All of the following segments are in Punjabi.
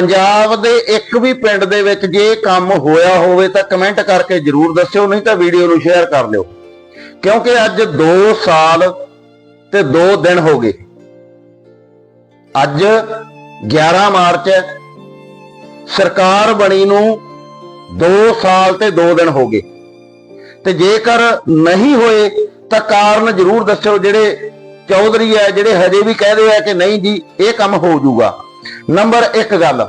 ਪੰਜਾਬ ਦੇ ਇੱਕ ਵੀ ਪਿੰਡ ਦੇ ਵਿੱਚ ਜੇ ਕੰਮ ਹੋਇਆ ਹੋਵੇ ਤਾਂ ਕਮੈਂਟ ਕਰਕੇ ਜਰੂਰ ਦੱਸਿਓ, ਨਹੀਂ ਤਾਂ ਵੀਡੀਓ ਨੂੰ ਸ਼ੇਅਰ ਕਰ ਲਿਓ। ਕਿਉਂਕਿ ਅੱਜ 2 ਸਾਲ ਤੇ 2 ਦਿਨ ਹੋ ਗਏ। ਅੱਜ 11 ਮਾਰਚ ਹੈ। ਸਰਕਾਰ ਬਣੀ ਨੂੰ 2 ਸਾਲ ਤੇ 2 ਦਿਨ ਹੋ ਗਏ। ਤੇ ਜੇਕਰ ਨਹੀਂ ਹੋਏ ਤਾਂ ਕਾਰਨ ਜ਼ਰੂਰ ਦੱਸਿਓ ਜਿਹੜੇ ਚੌਧਰੀ ਹੈ, ਜਿਹੜੇ ਹਜੇ ਵੀ ਕਹਦੇ ਆ ਕਿ ਨਹੀਂ ਜੀ, ਇਹ ਕੰਮ ਹੋ ਜਾਊਗਾ। ਨੰਬਰ 1 ਗੱਲ,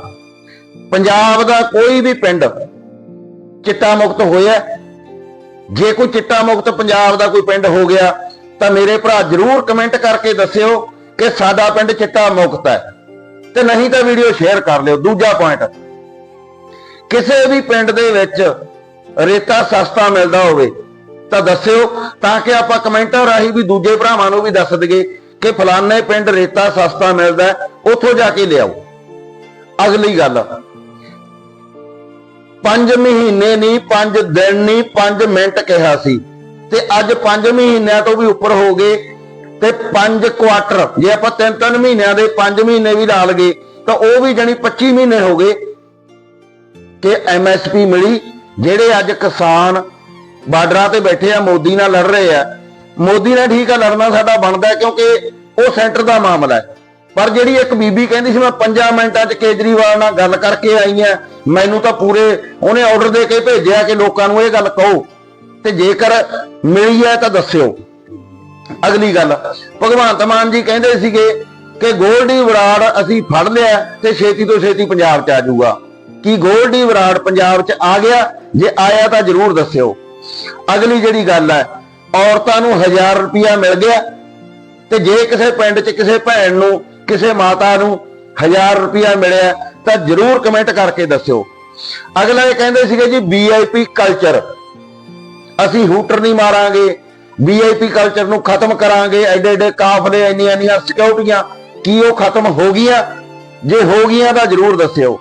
ਪੰਜਾਬ ਦਾ ਕੋਈ ਵੀ ਪਿੰਡ ਚਿੱਟਾ ਮੁਕਤ ਹੋਇਆ, ਜੇ ਕੋਈ ਚਿੱਟਾ ਮੁਕਤ ਪੰਜਾਬ ਦਾ ਕੋਈ ਪਿੰਡ ਹੋ ਗਿਆ, ਤਾਂ ਮੇਰੇ ਭਰਾ ਜਰੂਰ ਕਮੈਂਟ ਕਰਕੇ ਦੱਸਿਓ ਕਿ ਸਾਡਾ ਪਿੰਡ ਚਿੱਟਾ ਮੁਕਤ ਹੈ। ਤੇ ਨਹੀਂ ਤਾਂ ਵੀਡੀਓ ਸ਼ੇਅਰ ਕਰ ਲਿਓ। ਦੂਜਾ ਪੁਆਇੰਟ ਕਿਸੇ ਵੀ ਪਿੰਡ ਦੇ ਵਿੱਚ ਰੇਤਾ ਸਸਤਾ ਮਿਲਦਾ ਹੋਵੇ, ਤਾਂ ਦੱਸਿਓ, ਤਾਂ ਕਿ ਆਪਾਂ ਕਮੈਂਟਾਂ ਰਾਹੀਂ ਵੀ ਦੂਜੇ ਭਰਾਵਾਂ ਨੂੰ ਵੀ ਦੱਸ ਦਈਏ ਕਿ ਫਲਾਣੇ ਪਿੰਡ ਰੇਤਾ ਸਸਤਾ ਮਿਲਦਾ ਉੱਥੋਂ ਜਾ ਕੇ ਲਿਆਓ। ਅਗਲੀ ਗੱਲ, ਪੰਜ ਮਹੀਨੇ ਨਹੀਂ, ਪੰਜ ਦਿਨ ਨਹੀਂ, ਪੰਜ ਮਿੰਟ ਕਿਹਾ ਸੀ। ਤੇ ਅੱਜ ਪੰਜ ਮਹੀਨਿਆਂ ਤੋਂ ਵੀ ਉੱਪਰ ਹੋ ਗਏ ਤੇ ਪੰਜ ਕੁਆਟਰ। ਜੇ ਆਪਾਂ 3-3 ਮਹੀਨਿਆਂ ਦੇ ਪੰਜ ਮਹੀਨੇ ਵੀ ਲਾ ਲਗੇ, ਤਾਂ ਉਹ ਵੀ ਜਣੀ 25 ਮਹੀਨੇ ਹੋ ਗਏ ਕਿ ਐਮਐਸਪੀ ਮਿਲੀ, ਜਿਹੜੇ ਅੱਜ ਕਿਸਾਨ ਬਾਰਡਰਾਂ ਤੇ ਬੈਠੇ ਆ, ਮੋਦੀ ਨਾਲ ਲੜ ਰਹੇ ਆ। ਮੋਦੀ ਨਾਲ ਠੀਕ ਆ, ਲੜਨਾ ਸਾਡਾ ਬਣਦਾ ਕਿਉਂਕਿ ਉਹ ਸੈਂਟਰ ਦਾ ਮਾਮਲਾ ਹੈ। ਪਰ ਜਿਹੜੀ ਇੱਕ ਬੀਬੀ ਕਹਿੰਦੀ ਸੀ, ਮੈਂ 5 ਮਿੰਟਾਂ 'ਚ ਕੇਜਰੀਵਾਲ ਨਾਲ ਗੱਲ ਕਰਕੇ ਆਈ ਆ ਮੈਨੂੰ ਤਾਂ ਪੂਰੇ ਉਹਨੇ ਆਰਡਰ ਦੇ ਕੇ ਭੇਜਿਆ ਕਿ ਲੋਕਾਂ ਨੂੰ ਇਹ ਗੱਲ ਕਹੋ। ਤੇ ਜੇਕਰ ਮਿਲੀ ਹੈ ਤਾਂ ਦੱਸਿਓ। ਅਗਲੀ ਗੱਲ, ਭਗਵੰਤ ਮਾਨ ਜੀ ਕਹਿੰਦੇ ਸੀਗੇ ਕਿ ਗੋਲਡੀ ਵਰਾੜ ਅਸੀਂ ਫੜ ਲਿਆ ਤੇ ਛੇਤੀ ਤੋਂ ਛੇਤੀ ਪੰਜਾਬ 'ਚ ਆ ਜਾਊਗਾ। ਕੀ ਗੋਲਡੀ ਵਰਾੜ ਪੰਜਾਬ 'ਚ ਆ ਗਿਆ? ਜੇ ਆਇਆ ਤਾਂ ਜਰੂਰ ਦੱਸਿਓ। ਅਗਲੀ ਜਿਹੜੀ ਗੱਲ ਹੈ ਔਰਤਾਂ ਨੂੰ 1000 ਰੁਪਇਆ ਮਿਲ ਗਿਆ ਤੇ ਜੇ ਕਿਸੇ ਪਿੰਡ 'ਚ ਕਿਸੇ ਭੈਣ ਨੂੰ, ਕਿਸੇ ਮਾਤਾ ਨੂੰ 1000 ਰੁਪਇਆ ਮਿਲਿਆ, ਤਾਂ ਜਰੂਰ ਕਮੈਂਟ ਕਰਕੇ ਦੱਸਿਓ। ਅਗਲਾ ਇਹ ਕਹਿੰਦੇ ਸੀਗੇ ਜੀ ਵੀਆਈਪੀ ਕਲਚਰ ਅਸੀਂ ਹੂਟਰ ਨਹੀਂ ਮਾਰਾਂਗੇ ਵੀਆਈਪੀ ਕਲਚਰ ਨੂੰ ਖਤਮ ਕਰਾਂਗੇ, ਐਡੇ ਐਡੇ ਕਾਫਲੇ ਇੰਨੀਆਂ ਇੰਨੀਆਂ ਸਿਕਿਉਰਟੀਆਂ, ਕੀ ਉਹ ਖਤਮ ਹੋ ਗਈਆਂ? ਜੇ ਹੋ ਗਈਆਂ ਤਾਂ ਜਰੂਰ ਦੱਸਿਓ।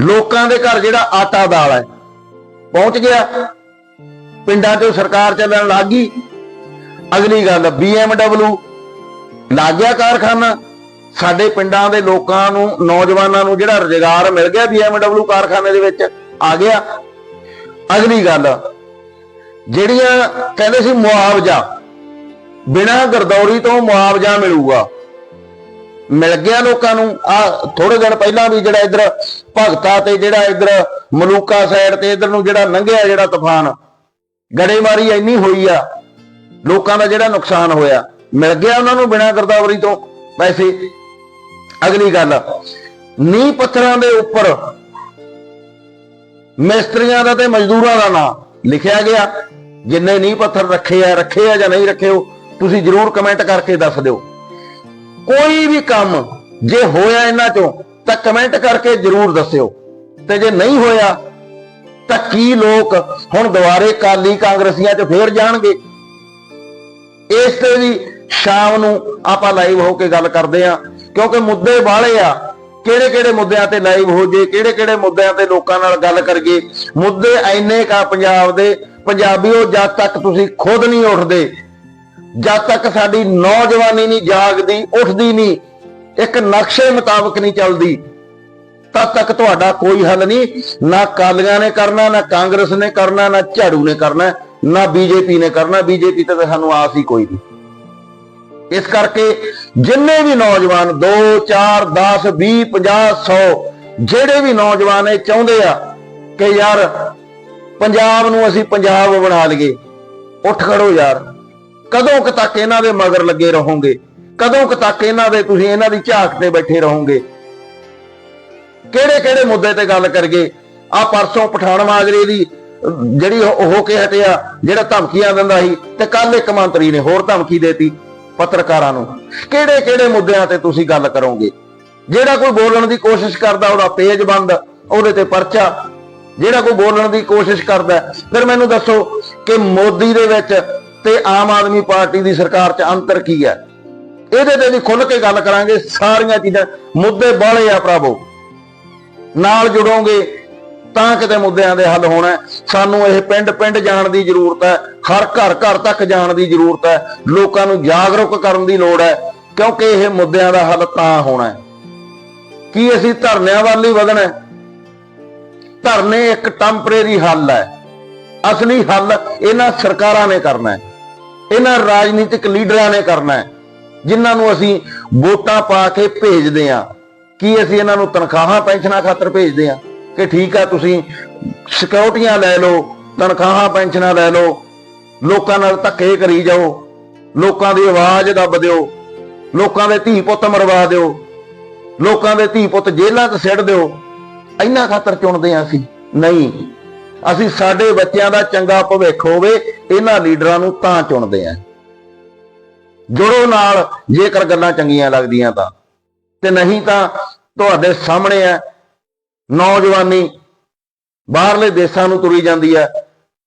ਲੋਕਾਂ ਦੇ ਘਰ ਜਿਹੜਾ ਆਟਾ ਦਾਲ ਹੈ, ਪਹੁੰਚ ਗਿਆ। ਪਿੰਡਾਂ ਚੋਂ ਸਰਕਾਰ ਚੱਲਣ ਲੱਗ ਗਈ। ਅਗਲੀ ਗੱਲ BMW ਲੱਗ ਗਿਆ ਕਾਰਖਾਨਾ। ਸਾਡੇ ਪਿੰਡਾਂ ਦੇ ਲੋਕਾਂ ਨੂੰ, ਨੌਜਵਾਨਾਂ ਨੂੰ ਜਿਹੜਾ ਰੁਜ਼ਗਾਰ ਮਿਲ ਗਿਆ BMW ਕਾਰਖਾਨੇ ਦੇ ਵਿੱਚ, ਆ ਗਿਆ। ਅਗਲੀ ਗੱਲ, ਜਿਹੜੀਆਂ ਕਹਿੰਦੇ ਸੀ ਮੁਆਵਜ਼ਾ, ਬਿਨਾਂ ਗਰਦੌਰੀ ਤੋਂ ਮੁਆਵਜ਼ਾ ਮਿਲੂਗਾ। ਮਿਲ ਗਿਆ ਲੋਕਾਂ ਨੂੰ। ਆ ਥੋੜੇ ਦਿਨ ਪਹਿਲਾਂ ਵੀ ਜਿਹੜਾ ਇਧਰ ਭਗਤਾ ਤੇ ਜਿਹੜਾ ਇਧਰ ਮਲੂਕਾ ਸਾਈਡ ਤੇ ਇਧਰ ਨੂੰ ਜਿਹੜਾ ਲੰਘਿਆ ਜਿਹੜਾ ਤੂਫਾਨ ਗੜੇਮਾਰੀ ਇੰਨੀ ਹੋਈ ਆ, ਲੋਕਾਂ ਦਾ ਜਿਹੜਾ ਨੁਕਸਾਨ ਹੋਇਆ, ਮਿਲ ਗਿਆ ਉਹਨਾਂ ਨੂੰ ਬਿਨਾਂ ਗਰਦਾਵਰੀ ਤੋਂ, ਪੈਸੇ। ਅਗਲੀ ਗੱਲ, ਨੀਂਹ ਪੱਥਰਾਂ ਦੇ ਉੱਪਰ ਮਿਸਤਰੀਆਂ ਦਾ ਤੇ ਮਜ਼ਦੂਰਾਂ ਦਾ ਨਾਂ ਲਿਖਿਆ ਗਿਆ। ਜਿੰਨੇ ਨੀਂਹ ਪੱਥਰ ਰੱਖੇ ਆ ਰੱਖੇ ਆ ਜਾਂ ਨਹੀਂ ਰੱਖੇ ਹੋ ਤੁਸੀਂ ਜਰੂਰ ਕਮੈਂਟ ਕਰਕੇ ਦੱਸ ਦਿਓ। ਕੋਈ ਵੀ ਕੰਮ ਜੇ ਹੋਇਆ ਇਹਨਾਂ ਚੋਂ, ਤਾਂ ਕਮੈਂਟ ਕਰਕੇ ਜਰੂਰ ਦੱਸਿਓ। ਤੇ ਜੇ ਨਹੀਂ ਹੋਇਆ ਤਾਂ ਕੀ ਲੋਕ ਹੁਣ ਦੁਬਾਰੇ ਕਾਲੀ ਕਾਂਗਰਸੀਆਂ 'ਚ ਫੇਰ ਜਾਣਗੇ? ਇਸ ਤੇ ਵੀ ਸ਼ਾਮ ਨੂੰ ਆਪਾਂ ਲਾਈਵ ਹੋ ਕੇ ਗੱਲ ਕਰਦੇ ਆ ਕਿਉਂਕਿ ਮੁੱਦੇ ਬਾਹਲੇ ਆ, ਕਿਹੜੇ ਕਿਹੜੇ ਮੁੱਦਿਆਂ ਤੇ ਲਾਈਵ ਹੋ ਜੇ, ਕਿਹੜੇ ਕਿਹੜੇ ਮੁੱਦਿਆਂ ਤੇ ਲੋਕਾਂ ਨਾਲ ਗੱਲ ਕਰੀਏ, ਮੁੱਦੇ ਐਨੇ ਕਾ ਪੰਜਾਬ ਦੇ, ਪੰਜਾਬੀਓ ਜਦ ਤੱਕ ਤੁਸੀਂ ਖੁਦ ਨਹੀਂ ਉੱਠਦੇ, ਜਦ ਤੱਕ ਸਾਡੀ ਨੌਜਵਾਨੀ ਨਹੀਂ ਜਾਗਦੀ, ਉੱਠਦੀ ਨਹੀਂ, ਇੱਕ ਨਕਸ਼ੇ ਮੁਤਾਬਕ ਨਹੀਂ ਚੱਲਦੀ ਤਦ ਤੱਕ ਤੁਹਾਡਾ ਕੋਈ ਹੱਲ ਨਹੀਂ। ਨਾ ਕਾਲੀਆਂ ਨੇ ਕਰਨਾ, ਨਾ ਕਾਂਗਰਸ ਨੇ ਕਰਨਾ, ਨਾ ਝਾੜੂ ਨੇ ਕਰਨਾ, ਨਾ ਬੀਜੇਪੀ ਨੇ ਕਰਨਾ। ਬੀਜੇਪੀ ਤਾਂ ਸਾਨੂੰ ਆਸ ਹੀ ਕੋਈ ਨਹੀਂ। ਇਸ ਕਰਕੇ ਜਿੰਨੇ ਵੀ ਨੌਜਵਾਨ 2 4 10 20 50 100 ਜਿਹੜੇ ਵੀ ਨੌਜਵਾਨ ਇਹ ਚਾਹੁੰਦੇ ਆ ਕਿ ਯਾਰ ਪੰਜਾਬ ਨੂੰ ਅਸੀਂ ਪੰਜਾਬ ਬਣਾ ਲਈਏ, ਉੱਠ ਖੜੋ ਯਾਰ। ਕਦੋਂ ਕੁ ਤੱਕ ਇਹਨਾਂ ਦੇ ਮਗਰ ਲੱਗੇ ਰਹੋਗੇ? ਕਦੋਂ ਕੁ ਤੱਕ ਇਹਨਾਂ ਦੇ ਤੁਸੀਂ ਇਹਨਾਂ ਦੀ ਝਾਕ ਤੇ ਬੈਠੇ ਰਹੋਗੇ? ਕਿਹੜੇ ਕਿਹੜੇ ਮੁੱਦੇ ਤੇ ਗੱਲ ਕਰਗੇ ਆ ਪਰਸੋਂ ਪਠਾਨ ਮਾਜਰੇ ਦੀ ਜਿਹੜੀ ਹੋ ਕੇ ਹਟਿਆ ਜਿਹੜਾ ਧਮਕੀਆਂ ਦਿੰਦਾ ਸੀ ਤੇ ਕੱਲ ਇੱਕ ਮੰਤਰੀ ਨੇ ਹੋਰ ਧਮਕੀ ਦੇਤੀ ਪੱਤਰਕਾਰਾਂ ਨੂੰ। ਕਿਹੜੇ ਕਿਹੜੇ ਮੁੱਦਿਆਂ ਤੇ ਤੁਸੀਂ ਗੱਲ ਕਰੋਗੇ? ਜਿਹੜਾ ਕੋਈ ਬੋਲਣ ਦੀ ਕੋਸ਼ਿਸ਼ ਕਰਦਾ, ਉਹਦਾ ਪੇਜ ਬੰਦ, ਉਹਦੇ ਤੇ ਪਰਚਾ। ਜਿਹੜਾ ਕੋਈ ਬੋਲਣ ਦੀ ਕੋਸ਼ਿਸ਼ ਕਰਦਾ, ਫਿਰ ਮੈਨੂੰ ਦੱਸੋ ਕਿ ਮੋਦੀ ਦੇ ਵਿੱਚ ਤੇ ਆਮ ਆਦਮੀ ਪਾਰਟੀ ਦੀ ਸਰਕਾਰ 'ਚ ਅੰਤਰ ਕੀ ਹੈ? ਇਹਦੇ ਤੇ ਵੀ ਖੁੱਲ ਕੇ ਗੱਲ ਕਰਾਂਗੇ ਸਾਰੀਆਂ ਚੀਜ਼ਾਂ। ਮੁੱਦੇ ਬਾਹਲੇ ਆ ਪ੍ਰਭੂ। ਨਾਲ ਜੁੜੋਗੇ, ਤਾਂ ਕਿਤੇ ਮੁੱਦਿਆਂ ਦੇ ਹੱਲ ਹੋਣਾ ਸਾਨੂੰ ਇਹ ਪਿੰਡ ਪਿੰਡ ਜਾਣ ਦੀ ਜ਼ਰੂਰਤ ਹੈ, ਹਰ ਘਰ ਘਰ ਤੱਕ ਜਾਣ ਦੀ ਜ਼ਰੂਰਤ ਹੈ, ਲੋਕਾਂ ਨੂੰ ਜਾਗਰੂਕ ਕਰਨ ਦੀ ਲੋੜ ਹੈ, ਕਿਉਂਕਿ ਇਹ ਮੁੱਦਿਆਂ ਦਾ ਹੱਲ ਤਾਂ ਹੋਣਾ ਹੈ। ਕੀ ਅਸੀਂ ਧਰਨਿਆਂ ਵੱਲ ਹੀ ਵਧਣਾ ਧਰਨੇ ਇੱਕ ਟੈਂਪਰੇਰੀ ਹੱਲ ਹੈ। ਅਸਲੀ ਹੱਲ ਇਹਨਾਂ ਸਰਕਾਰਾਂ ਨੇ ਕਰਨਾ ਹੈ, ਇਹਨਾਂ ਰਾਜਨੀਤਿਕ ਲੀਡਰਾਂ ਨੇ ਕਰਨਾ ਹੈ, ਜਿਨ੍ਹਾਂ ਨੂੰ ਅਸੀਂ ਵੋਟਾਂ ਪਾ ਕੇ ਭੇਜਦੇ ਆ ਕੀ ਅਸੀਂ ਇਹਨਾਂ ਨੂੰ ਤਨਖਾਹਾਂ, ਪੈਨਸ਼ਨਾਂ ਖਾਤਰ ਭੇਜਦੇ ਆ ਕਿ ਠੀਕ ਆ, ਤੁਸੀਂ ਸਿਕਿਉਰਟੀਆਂ ਲੈ ਲਓ, ਤਨਖਾਹਾਂ, ਪੈਨਸ਼ਨਾਂ ਲੈ ਲਓ, ਲੋਕਾਂ ਨਾਲ ਧੱਕੇ ਕਰੀ ਜਾਓ, ਲੋਕਾਂ ਦੀ ਆਵਾਜ਼ ਦੱਬ ਦਿਓ, ਲੋਕਾਂ ਦੇ ਧੀ ਪੁੱਤ ਮਰਵਾ ਦਿਓ, ਲੋਕਾਂ ਦੇ ਧੀ ਪੁੱਤ ਜੇਲ੍ਹਾਂ 'ਚ ਸਿੱਟ ਦਿਓ ਇੰਨਾ ਖਾਤਰ ਚੁਣਦੇ ਆ ਅਸੀਂ। ਨਹੀਂ, ਅਸੀਂ ਸਾਡੇ ਬੱਚਿਆਂ ਦਾ ਚੰਗਾ ਭਵਿੱਖ ਹੋਵੇ, ਇਹਨਾਂ ਲੀਡਰਾਂ ਨੂੰ ਤਾਂ ਚੁਣਦੇ ਆ ਜੁੜੋ ਨਾਲ, ਜੇਕਰ ਗੱਲਾਂ ਚੰਗੀਆਂ ਲੱਗਦੀਆਂ ਤਾਂ। ਤੇ ਨਹੀਂ ਤਾਂ ਤੁਹਾਡੇ ਸਾਹਮਣੇ ਹੈ। ਨੌਜਵਾਨੀ ਬਾਹਰਲੇ ਦੇਸ਼ਾਂ ਨੂੰ ਤੁਰੀ ਜਾਂਦੀ ਹੈ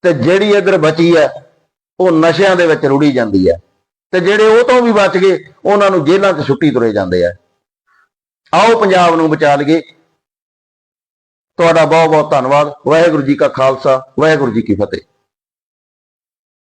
ਤੇ ਜਿਹੜੀ ਇੱਧਰ ਬਚੀ ਹੈ, ਉਹ ਨਸ਼ਿਆਂ ਦੇ ਵਿੱਚ ਰੁੜੀ ਜਾਂਦੀ ਹੈ। ਤੇ ਜਿਹੜੇ ਉਹ ਤੋਂ ਵੀ ਬਚ ਗਏ, ਉਹਨਾਂ ਨੂੰ ਜੇਲ੍ਹਾਂ 'ਚ ਛੁੱਟੀ ਤੁਰੇ ਜਾਂਦੇ ਆ। ਆਓ ਪੰਜਾਬ ਨੂੰ ਬਚਾ ਲਈਏ। ਤੁਹਾਡਾ ਬਹੁਤ ਬਹੁਤ ਧੰਨਵਾਦ। ਵਾਹਿਗੁਰੂ ਜੀ ਕਾ ਖਾਲਸਾ, ਵਾਹਿਗੁਰੂ ਜੀ ਕੀ ਫਤਿਹ।